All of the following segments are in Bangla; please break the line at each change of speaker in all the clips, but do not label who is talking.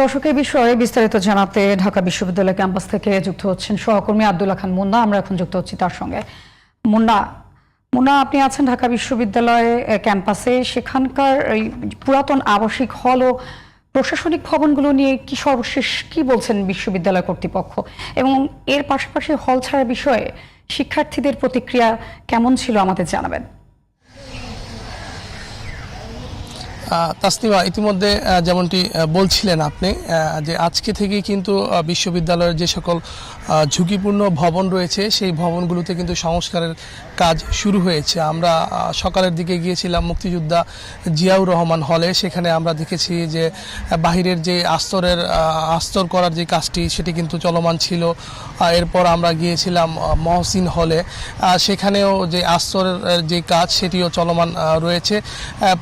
দর্শক এই বিষয়ে বিস্তারিত জানাতে ঢাকা বিশ্ববিদ্যালয় ক্যাম্পাস থেকে যুক্ত হচ্ছেন সহকর্মী আব্দুল্লাহ খান মুন্না। আমরা এখন যুক্ত হচ্ছি তার সঙ্গে। মুন্না মুন্না, আপনি আছেন ঢাকা বিশ্ববিদ্যালয়ে ক্যাম্পাসে। সেখানকার এই পুরাতন আবাসিক হল ও প্রশাসনিক ভবনগুলো নিয়ে কি সর্বশেষ কি বলছেন বিশ্ববিদ্যালয় কর্তৃপক্ষ? এবং এর পাশাপাশি হল ছাড়া বিষয়ে শিক্ষার্থীদের প্রতিক্রিয়া কেমন ছিল আমাদের জানাবেন।
তাসনিমা, ইতিমধ্যে যেমনটি বলছিলেন আপনি যে আজকে থেকে কিন্তু বিশ্ববিদ্যালয়ের যে সকল ঝুঁকিপূর্ণ ভবন রয়েছে, সেই ভবনগুলোতে কিন্তু সংস্কারের কাজ শুরু হয়েছে। আমরা সকালের দিকে গিয়েছিলাম মুক্তিযোদ্ধা জিয়াউর রহমান হলে, সেখানে আমরা দেখেছি যে বাহিরের যে আস্তরের আস্তর করার যে কাজটি, সেটি কিন্তু চলমান ছিল। এরপর আমরা গিয়েছিলাম মহসিন হলে। সেখানেও যে আস্তরের যে কাজ, সেটিও চলমান রয়েছে।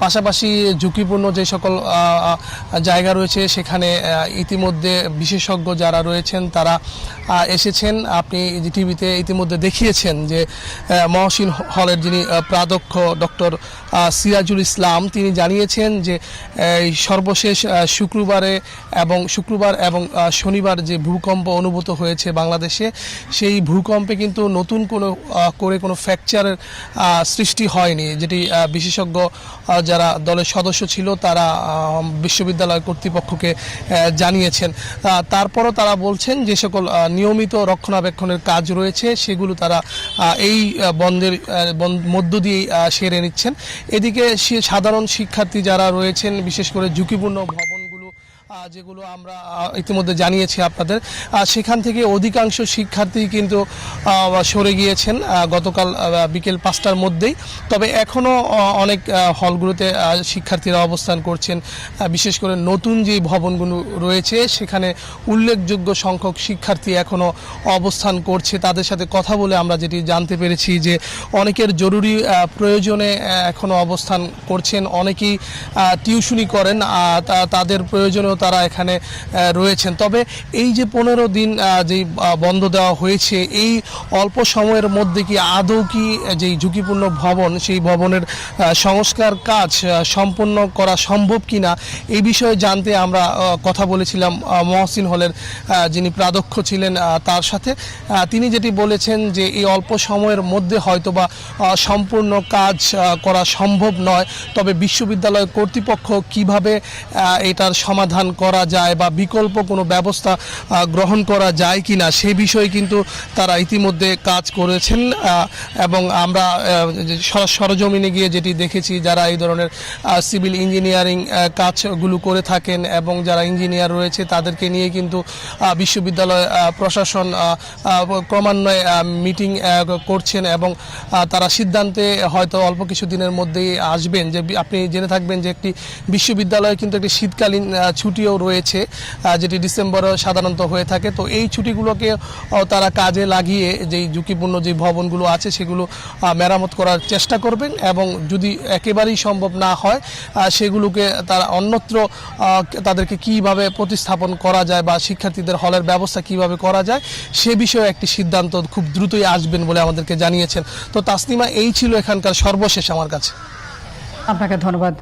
পাশাপাশি পাশাপাশি ঝুঁকিপূর্ণ যে সকল জায়গা রয়েছে, সেখানে ইতিমধ্যে বিশেষজ্ঞ যারা রয়েছেন, তারা এসেছেন। আপনি টিভিতে ইতিমধ্যে দেখিয়েছেন যে মহসিন হলের যিনি প্রাধ্যক্ষ ডক্টর সিরাজুল ইসলাম, তিনি জানিয়েছেন যে সর্বশেষ শুক্রবারে এবং শুক্রবার এবং শনিবার যে ভূকম্প অনুভূত হয়েছে বাংলাদেশে, সেই ভূকম্পে কিন্তু নতুন কোনো করে কোনো ফ্র্যাকচারের সৃষ্টি হয়নি, যেটি বিশেষজ্ঞ যারা দলের সদস্য ছিল তারা বিশ্ববিদ্যালয় কর্তৃপক্ষকে জানিয়েছেন। তারপরও তারা বলছেন যে সকল নিয়মিত রক্ষণাবেক্ষণের কাজ রয়েছে সেগুলো তারা এই বন্ধের বন্ধ- মধ্য দিয়েই সেরে নিচ্ছেন। এদিকে সাধারণ শিক্ষার্থী যারা রয়েছেন বিশেষ করে ঝুঁকিপূর্ণ আহ, যেগুলো আমরা ইতিমধ্যে জানিয়েছি আপনাদের। সেখান থেকে অধিকাংশ শিক্ষার্থী কিন্তু সরে গিয়েছেন গতকাল বিকেল পাঁচটার মধ্যেই। তবে এখনও অনেক হলগুলোতে শিক্ষার্থীরা অবস্থান করছেন। বিশেষ করে নতুন যে ভবনগুলো রয়েছে, সেখানে উল্লেখযোগ্য সংখ্যক শিক্ষার্থী এখনও অবস্থান করছে। তাদের সাথে কথা বলে আমরা যেটি জানতে পেরেছি যে, অনেকের জরুরি প্রয়োজনে এখনও অবস্থান করছেন। অনেকেই টিউশনি করেন তাদের প্রয়োজনেও তারা এখানে রয়েছেন। তবে এই যে পনেরো দিন যেই বন্ধ দেওয়া হয়েছে এই অল্প সময়ের মধ্যে কি আদৌ কি যেই ঝুঁকিপূর্ণ ভবন সেই ভবনের সংস্কার কাজ সম্পন্ন করা সম্ভব কিনা এই বিষয়ে জানতে আমরা কথা বলেছিলাম মহসিন হলের যিনি প্রাধ্যক্ষ ছিলেন তার সাথে। তিনি যেটি বলেছেন যে এই অল্প সময়ের মধ্যে হয়তোবা আহ, সম্পূর্ণ কাজ করা সম্ভব নয়। তবে বিশ্ববিদ্যালয় কর্তৃপক্ষ কীভাবে এটার সমাধান করা যায় বা বিকল্প কোনো ব্যবস্থা গ্রহণ করা যায় কিনা সে বিষয়ে কিন্তু তারা ইতিমধ্যে কাজ করেছেন এবং আমরা সরজমিনে গিয়ে যেটি দেখেছি যারা এই ধরনের সিভিল ইঞ্জিনিয়ারিং কাজগুলো করে থাকেন এবং যারা ইঞ্জিনিয়ার রয়েছে তাদেরকে নিয়ে কিন্তু বিশ্ববিদ্যালয় প্রশাসন ক্রমান্বয়ে মিটিং করছেন এবং তারা সিদ্ধান্তে হয়তো অল্প কিছু দিনের মধ্যেই আসবেন। যে আপনি জেনে থাকবেন যে একটি বিশ্ববিদ্যালয়ে কিন্তু একটি শীতকালীন আহ, ছুটিও রয়েছে যেটি ডিসেম্বরে সাধারণত হয়ে থাকে। তো এই ছুটিগুলোকে তারা কাজে লাগিয়ে যেই ঝুঁকিপূর্ণ যে ভবনগুলো আছে, সেগুলো মেরামত করার চেষ্টা করবেন এবং যদি একেবারেই সম্ভব না হয় সেগুলোকে তারা অন্যত্র তাদেরকে কীভাবে প্রতিস্থাপন করা যায় বা শিক্ষার্থীদের হলের ব্যবস্থা কীভাবে করা যায়, সে বিষয়ে একটি সিদ্ধান্ত খুব দ্রুতই আসবেন বলে আমাদেরকে জানিয়েছেন। তো তাসনিমা, এই ছিল এখানকার সর্বশেষ আমার কাছে।
আপনাকে ধন্যবাদ।